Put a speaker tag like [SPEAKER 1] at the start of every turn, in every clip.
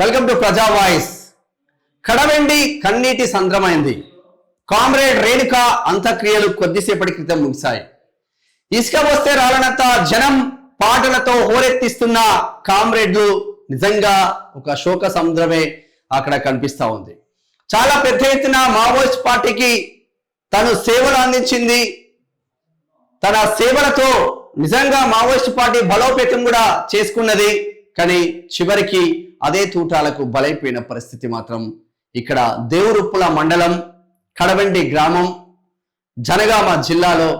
[SPEAKER 1] Welcome to Praja voice Kadavendi కన్నీటి సంద్రమైంది. Comrade Renuka అంత్యక్రియలు కొద్దిసేపటి క్రితం ముగిశాయి. ఇసుక వస్తే రాలనంత జనం పాటలతో హోరెత్తిస్తున్న కామ్రేడ్లు నిజంగా ఒక శోక సముద్రమే అక్కడ కనిపిస్తూ ఉంది. చాలా పెద్ద ఎత్తున మావోయిస్ట్ పార్టీకి తను సేవలు అందించింది. తన సేవలతో నిజంగా మావోయిస్ట్ పార్టీ బలోపేతం కూడా చేసుకున్నది కానీ చివరికి అదే తూటాలకు బలైపోయిన పరిస్థితి మాత్రం ఇక్కడ దేవురుప్పుల మండలం కడవెండి గ్రామం జనగామ జిల్లాలో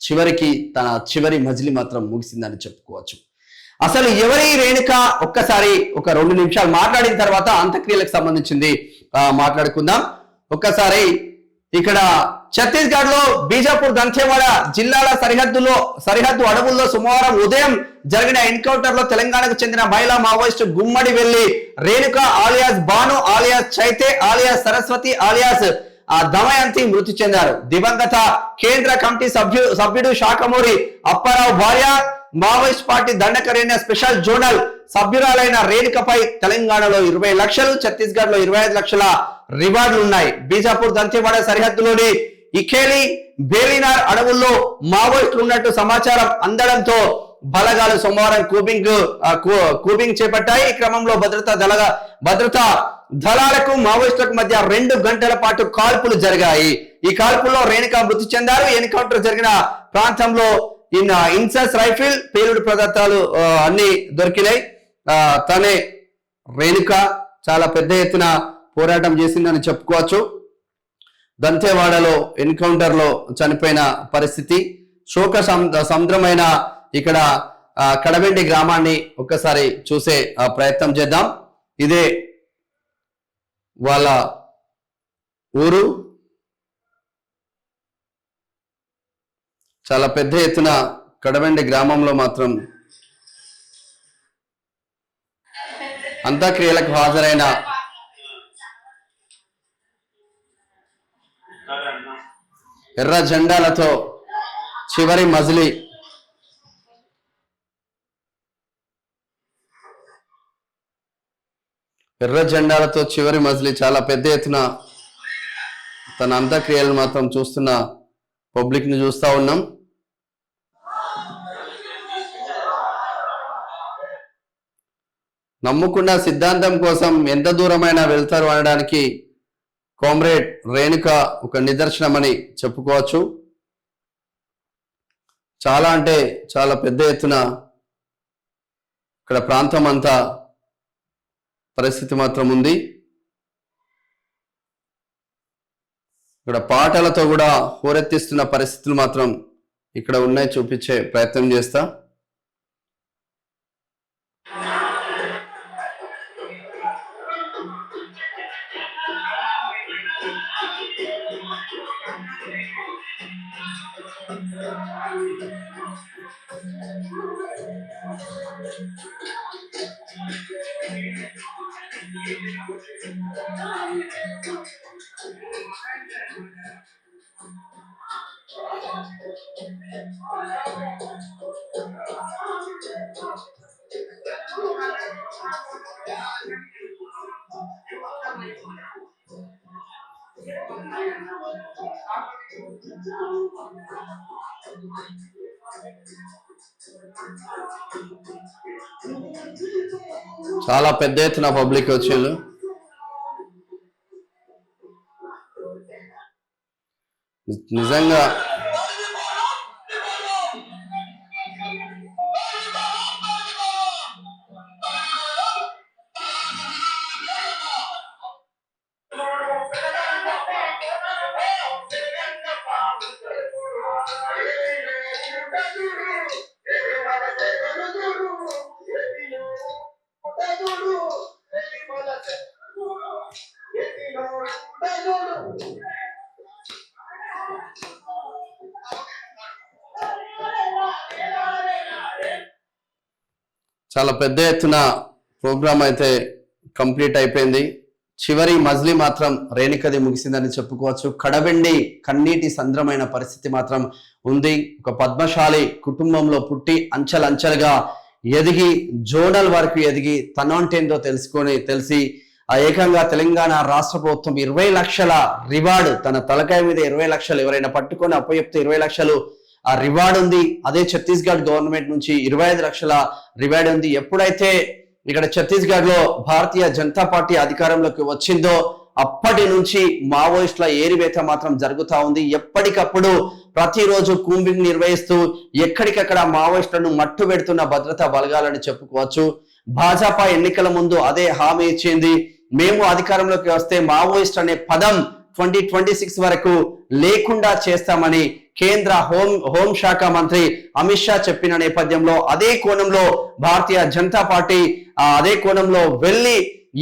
[SPEAKER 1] చివరికి తన చివరి మజిలి మాత్రం ముగిసిందని చెప్పుకోవచ్చు. అసలు ఎవరి రేణుక ఒక్కసారి ఒక రెండు నిమిషాలు మాట్లాడిన తర్వాత అంత్యక్రియలకు సంబంధించింది మాట్లాడుకుందాం. ఒక్కసారి ఇక్కడ ఛత్తీస్గఢ్లో బీజాపూర్ దంతేవాడ జిల్లాల సరిహద్దులో సరిహద్దు అడవుల్లో సోమవారం ఉదయం జరిగిన ఎన్కౌంటర్లో తెలంగాణకు చెందిన మహిళా మావోయిస్టు గుమ్మడి వెళ్ళి Renuka alias Banu alias Chaithe alias Saraswati alias ఆ దమయంతి మృతి చెందారు. దివంగత కేంద్ర కమిటీ సభ్యు సభ్యుడు శాఖమూరి అప్పారావు భార్య Maoist party Dandakaranya special zonal సభ్యురాలైన రేణుకపై తెలంగాణలో ఇరవై లక్షలు ఛత్తీస్గఢ్లో ఇరవై ఐదు లక్షల రివార్డులు ఉన్నాయి. బీజాపూర్ దంతేవాడ సరిహద్దులోని ఇఖేలి బేలినార్ అడవుల్లో మావోయిస్టులు ఉన్నట్టు సమాచారం అందడంతో బలగాలు సోమవారం కూబింగ్ కూబింగ్ చేపట్టాయి. ఈ క్రమంలో భద్రతా దళగా భద్రతా దళాలకు మావోయిస్టులకు మధ్య రెండు గంటల పాటు కాల్పులు జరిగాయి. ఈ కాల్పుల్లో రేణుక మృతి చెందారు. ఎన్కౌంటర్ జరిగిన ప్రాంతంలో ఇన్ ఇన్సెస్ రైఫిల్ పేలుడు పదార్థాలు అన్ని దొరికినాయి. తనే రేణుక చాలా పెద్ద ఎత్తున పోరాటం చేసిందని చెప్పుకోవచ్చు. దంతేవాడలో ఎన్కౌంటర్లో చనిపోయిన పరిస్థితి. శోక సం- సముద్రమైన ఇక్కడ కడవెండి గ్రామాన్ని ఒక్కసారి చూసే ప్రయత్నం చేద్దాం. ఇదే వాళ్ళ ఊరు. చాలా పెద్ద ఎత్తున కడవెండి గ్రామంలో మాత్రం అంత్యక్రియలకు హాజరైన ఎర్ర జెండాలతో చివరి మజిలి ఎర్ర జెండాలతో చివరి మజిలి చాలా పెద్ద ఎత్తున తన అంత్యక్రియలను మాత్రం చూస్తున్న పబ్లిక్ని చూస్తా ఉన్నాం. నమ్ముకున్న సిద్ధాంతం కోసం ఎంత దూరమైనా వెళ్తారు అనడానికి కామ్రేడ్ రేణుక ఒక నిదర్శనమని చెప్పుకోవచ్చు. చాలా అంటే చాలా పెద్ద ఎత్తున ఇక్కడ ప్రాంతం అంతా పరిస్థితి మాత్రం ఉంది. ఇక్కడ పాటలతో కూడా హోరెత్తిస్తున్న పరిస్థితులు మాత్రం ఇక్కడ ఉన్నాయి చూపించే ప్రయత్నం చేస్తా. చాలా పెద్ద ఎత్తున పబ్లిక్ వచ్చిండ్రు నిజంగా చాలా పెద్ద ఎత్తున ప్రోగ్రామ్ అయితే కంప్లీట్ అయిపోయింది. చివరి మజిలీ మాత్రం రేణికది ముగిసిందని చెప్పుకోవచ్చు. కడవెండి కన్నీటి సంద్రమైన పరిస్థితి మాత్రం ఉంది. ఒక పద్మశాలి కుటుంబంలో పుట్టి అంచెలంచెలుగా ఎదిగి జోనల్ వరకు ఎదిగి తనంటేందో తెలుసుకొని తెలిసి ఆ ఏకంగా తెలంగాణ రాష్ట్ర ప్రభుత్వం ఇరవై లక్షల రివార్డు తన తలకాయ మీద ఇరవై లక్షలు ఎవరైనా పట్టుకొని అప్పచెప్తే ఇరవై లక్షలు ఆ రివార్డ్ ఉంది. అదే ఛత్తీస్గఢ్ గవర్నమెంట్ నుంచి ఇరవై ఐదు లక్షల రివార్డ్ ఉంది. ఎప్పుడైతే ఇక్కడ ఛత్తీస్గఢ్లో భారతీయ జనతా పార్టీ అధికారంలోకి వచ్చిందో అప్పటి నుంచి మావోయిస్టుల ఏరివేత మాత్రం జరుగుతూ ఉంది. ఎప్పటికప్పుడు ప్రతిరోజు కూంబింగ్ నిర్వహిస్తూ ఎక్కడికక్కడ మావోయిస్టులను మట్టు పెడుతున్న భద్రతా బలగాలని చెప్పుకోవచ్చు. భాజపా ఎన్నికల ముందు అదే హామీ ఇచ్చింది. మేము అధికారంలోకి వస్తే మావోయిస్ట్ అనే పదం ట్వంటీ ట్వంటీ సిక్స్ వరకు లేకుండా చేస్తామని కేంద్ర హోం హోంశాఖ మంత్రి అమిత్ షా చెప్పిన నేపథ్యంలో అదే కోణంలో భారతీయ జనతా పార్టీ ఆ అదే కోణంలో వెళ్ళి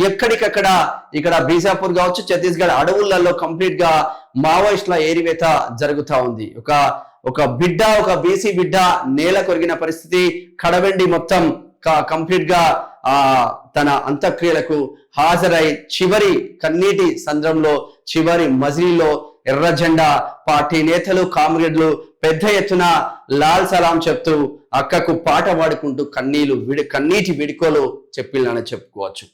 [SPEAKER 1] ఎక్కడికక్కడ ఇక్కడ బీజాపూర్ కావచ్చు ఛత్తీస్గఢ్ అడవులలో కంప్లీట్గా మావోయిస్టుల ఏరివేత జరుగుతా ఉంది. ఒక ఒక బిడ్డ ఒక బీసీ బిడ్డ నేల కొరిగిన పరిస్థితి కడవెండి మొత్తం కంప్లీట్గా ఆ తన అంత్యక్రియలకు హాజరై చివరి కన్నీటి సంద్రంలో చివరి మజిలీలో ఎర్ర జెండా పార్టీ నేతలు కామ్రేడ్లు పెద్ద ఎత్తున లాల్ సలాం చెప్తూ అక్కకు పాట పాడుకుంటూ కన్నీలు విడి కన్నీటి విడుకోలు చెప్పిళ్ళని చెప్పుకోవచ్చు.